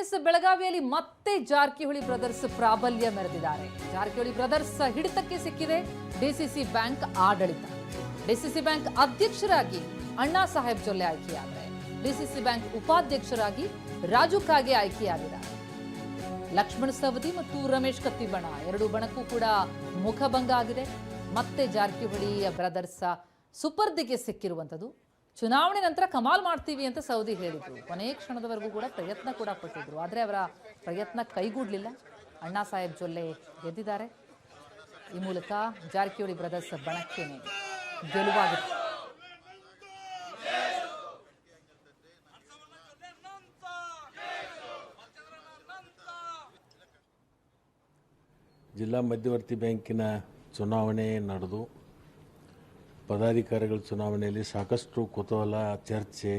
S, ಬೆಳಗಾವಿಯಲ್ಲಿ ಮತ್ತೆ Jarkiholi brothers ಪ್ರಾಬಲ್ಯ ಮೆರೆದಿದ್ದಾರೆ. ಜಾರಕಿಹೊಳಿ ಬ್ರದರ್ಸ್ ಹಿಡಿತಕ್ಕೆ ಸಿಕ್ಕಿದೆ. ಡಿಸಿಸಿ ಬ್ಯಾಂಕ್ ಆಡಳಿತ. ಡಿಸಿಸಿ ಬ್ಯಾಂಕ್ ಅಧ್ಯಕ್ಷರಾಗಿ ಅಣ್ಣಾ ಸಾಹೇಬ್ ಜೊಲ್ಲೆ ಆಯ್ಕೆಯಾದರೆ. ಡಿಸಿಸಿ ಬ್ಯಾಂಕ್ ಉಪಾಧ್ಯಕ್ಷರಾಗಿ ರಾಜು ಕಾಗೆ ಆಯ್ಕೆಯಾಗಿದ್ದಾರೆ. ಲಕ್ಷ್ಮಣ ಸವದಿ ಮತ್ತು ರಮೇಶ್ ಕತ್ತಿಬಣ ಎರಡು ಬಣಕ್ಕೂ ಕೂಡ ಮುಖಭಂಗ ಆಗಿದೆ. ಮತ್ತೆ ಜಾರಕಿಹೊಳಿಯ ಬ್ರದರ್ಸ್ ಸುಪರ್ದಿಗೆ ಸಿಕ್ಕಿರುವಂಥದ್ದು. ಚುನಾವಣೆ ನಂತರ ಕಮಾಲ್ ಮಾಡ್ತೀವಿ ಅಂತ ಸೌದಿ ಹೇಳಿದ್ರು. ಕೊನೆಯ ಕ್ಷಣದವರೆಗೂ ಕೂಡ ಪ್ರಯತ್ನ ಕೂಡ ಪಟ್ಟಿದ್ರು. ಆದರೆ ಅವರ ಪ್ರಯತ್ನ ಕೈಗೂಡಲಿಲ್ಲ. ಅಣ್ಣಾ ಸಾಹೇಬ್ ಜೊಲ್ಲೆ ಗೆದ್ದಿದ್ದಾರೆ. ಈ ಮೂಲಕ ಜಾರಕಿಹೊಳಿ ಬ್ರದರ್ಸ್ ಬಣಕ್ಕೇನೆ ಗೆಲುವಾಗಿದೆ ಜಿಲ್ಲಾ ಮಧ್ಯವರ್ತಿ ಬ್ಯಾಂಕಿನ ಚುನಾವಣೆ ನಡೆದು ಪದಾಧಿಕಾರಿಗಳ ಚುನಾವಣೆಯಲ್ಲಿ ಸಾಕಷ್ಟು ಕುತೂಹಲ, ಚರ್ಚೆ,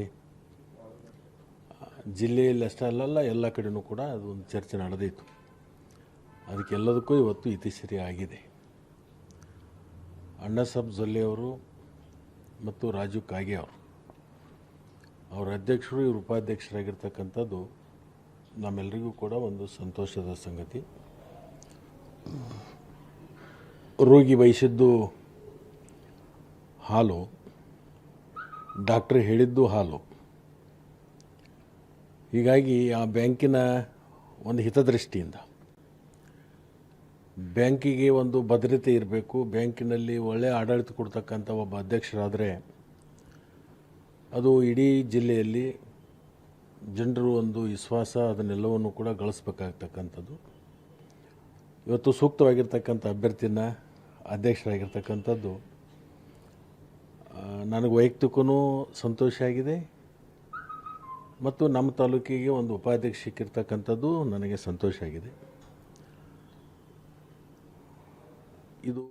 ಜಿಲ್ಲೆಯಲ್ಲಿ ಅಷ್ಟೇ ಅಲ್ಲಲ್ಲ, ಎಲ್ಲ ಕಡೆಯೂ ಕೂಡ ಅದು ಒಂದು ಚರ್ಚೆ ನಡೆದಿತ್ತು. ಅದಕ್ಕೆಲ್ಲದಕ್ಕೂ ಇವತ್ತು ಇತಿಶ್ರೀ ಆಗಿದೆ. ಅಣ್ಣಸಾಬ್ ಜೊಲ್ಲೆಯವರು ಮತ್ತು ರಾಜು ಕಾಗೆ ಅವರು. ಅವರ ಅಧ್ಯಕ್ಷರು, ಇವರು ಉಪಾಧ್ಯಕ್ಷರಾಗಿರ್ತಕ್ಕಂಥದ್ದು ನಮ್ಮೆಲ್ಲರಿಗೂ ಕೂಡ ಒಂದು ಸಂತೋಷದ ಸಂಗತಿ. ರೋಗಿ ಬಯಸಿದ್ದು ಹಾಲು, ಡಾಕ್ಟ್ರ್ ಹೇಳಿದ್ದು ಹಾಲು. ಹೀಗಾಗಿ ಆ ಬ್ಯಾಂಕಿನ ಒಂದು ಹಿತದೃಷ್ಟಿಯಿಂದ ಬ್ಯಾಂಕಿಗೆ ಒಂದು ಭದ್ರತೆ ಇರಬೇಕು, ಬ್ಯಾಂಕಿನಲ್ಲಿ ಒಳ್ಳೆಯ ಆಡಳಿತ ಕೊಡ್ತಕ್ಕಂಥ ಒಬ್ಬ ಅಧ್ಯಕ್ಷರಾದರೆ ಅದು ಇಡೀ ಜಿಲ್ಲೆಯಲ್ಲಿ ಜನರು ಒಂದು ವಿಶ್ವಾಸ, ಅದನ್ನೆಲ್ಲವನ್ನು ಕೂಡ ಗಳಿಸ್ಬೇಕಾಗ್ತಕ್ಕಂಥದ್ದು. ಇವತ್ತು ಸೂಕ್ತವಾಗಿರ್ತಕ್ಕಂಥ ಅಭ್ಯರ್ಥಿನ ಅಧ್ಯಕ್ಷರಾಗಿರ್ತಕ್ಕಂಥದ್ದು ನನಗೆ ವೈಯಕ್ತಿಕೂ ಸಂತೋಷ ಆಗಿದೆ. ಮತ್ತು ನಮ್ಮ ತಾಲೂಕಿಗೆ ಒಂದು ಉಪಾಧ್ಯಕ್ಷ ಸಿಕ್ಕಿರ್ತಕ್ಕಂಥದ್ದು ನನಗೆ ಸಂತೋಷ ಆಗಿದೆ. ಇದು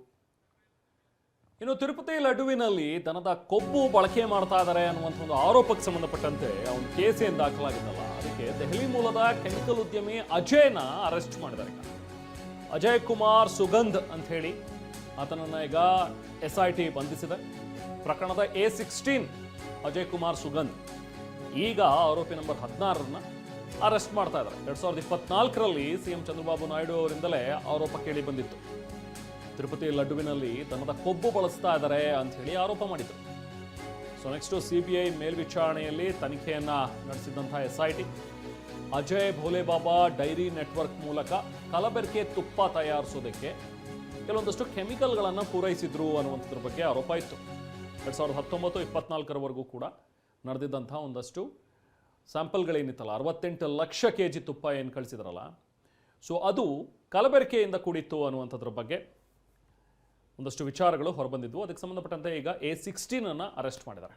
ಇನ್ನು ತಿರುಪತಿ ಲಡ್ಡುವಿನಲ್ಲಿ ದನದ ಕೊಬ್ಬು ಬಳಕೆ ಮಾಡ್ತಾ ಇದ್ದಾರೆ ಅನ್ನುವಂಥ ಒಂದು ಆರೋಪಕ್ಕೆ ಸಂಬಂಧಪಟ್ಟಂತೆ ಅವನು ಕೇಸ್ ಏನು ದಾಖಲಾಗಿದ್ದಲ್ಲ ಅದಕ್ಕೆ ದೆಹಲಿ ಮೂಲದ ಕೆಮಿಕಲ್ ಉದ್ಯಮಿ ಅಜಯ್ನ ಅರೆಸ್ಟ್ ಮಾಡಿದ್ದಾರೆ. ಅಜಯ್ ಕುಮಾರ್ ಸುಗಂಧ್ ಅಂತ ಹೇಳಿ ಆತನನ್ನ ಈಗ ಎಸ್ ಐ ಟಿ ಬಂಧಿಸಿದೆ. ಪ್ರಕರಣದ ಎ ಸಿಕ್ಸ್ಟೀನ್ ಅಜಯ್ ಕುಮಾರ್ ಸುಗಂಧ್. ಈಗ ಆರೋಪಿ ನಂಬರ್ ಹದಿನಾರರನ್ನ ಅರೆಸ್ಟ್ ಮಾಡ್ತಾ ಇದ್ದಾರೆ. ಎರಡ್ ಸಾವಿರದ ಇಪ್ಪತ್ನಾಲ್ಕರಲ್ಲಿ ಸಿಎಂ ಚಂದ್ರಬಾಬು ನಾಯ್ಡು ಅವರಿಂದಲೇ ಆರೋಪ ಕೇಳಿ ಬಂದಿತ್ತು. ತಿರುಪತಿ ಲಡ್ಡುವಿನಲ್ಲಿ ತನ್ನದ ಕೊಬ್ಬು ಬಳಸ್ತಾ ಇದ್ದಾರೆ ಅಂತ ಹೇಳಿ ಆರೋಪ ಮಾಡಿದ್ರು. ಸೊ ನೆಕ್ಸ್ಟ್ ಸಿಬಿಐ ಮೇಲ್ವಿಚಾರಣೆಯಲ್ಲಿ ತನಿಖೆಯನ್ನ ನಡೆಸಿದಂತಹ S I T. Ajay Bholebaba dairy network ಮೂಲಕ ಕಲಬೆರಕೆ ತುಪ್ಪ ತಯಾರಿಸೋದಕ್ಕೆ ಕೆಲವೊಂದಷ್ಟು ಕೆಮಿಕಲ್ಗಳನ್ನು ಪೂರೈಸಿದ್ರು ಅನ್ನುವಂಥದ್ರ ಬಗ್ಗೆ ಆರೋಪ ಇತ್ತು. ಎರಡು ಸಾವಿರದ ಹತ್ತೊಂಬತ್ತು ಇಪ್ಪತ್ನಾಲ್ಕರವರೆಗೂ ಕೂಡ ನಡೆದಿದ್ದಂಥ ಒಂದಷ್ಟು ಸ್ಯಾಂಪಲ್ಗಳೇನಿತ್ತಲ್ಲ, ಅರವತ್ತೆಂಟು ಲಕ್ಷ ಕೆ ಜಿ ತುಪ್ಪ ಏನು ಕಳಿಸಿದ್ರಲ್ಲ, ಸೊ ಅದು ಕಲಬೆರಕೆಯಿಂದ ಕೂಡಿತ್ತು ಅನ್ನುವಂಥದ್ರ ಬಗ್ಗೆ ಒಂದಷ್ಟು ವಿಚಾರಗಳು ಹೊರಬಂದಿದ್ವು. ಅದಕ್ಕೆ ಸಂಬಂಧಪಟ್ಟಂತೆ ಈಗ ಎ ಸಿಕ್ಸ್ಟೀನನ್ನು ಅರೆಸ್ಟ್ ಮಾಡಿದ್ದಾರೆ.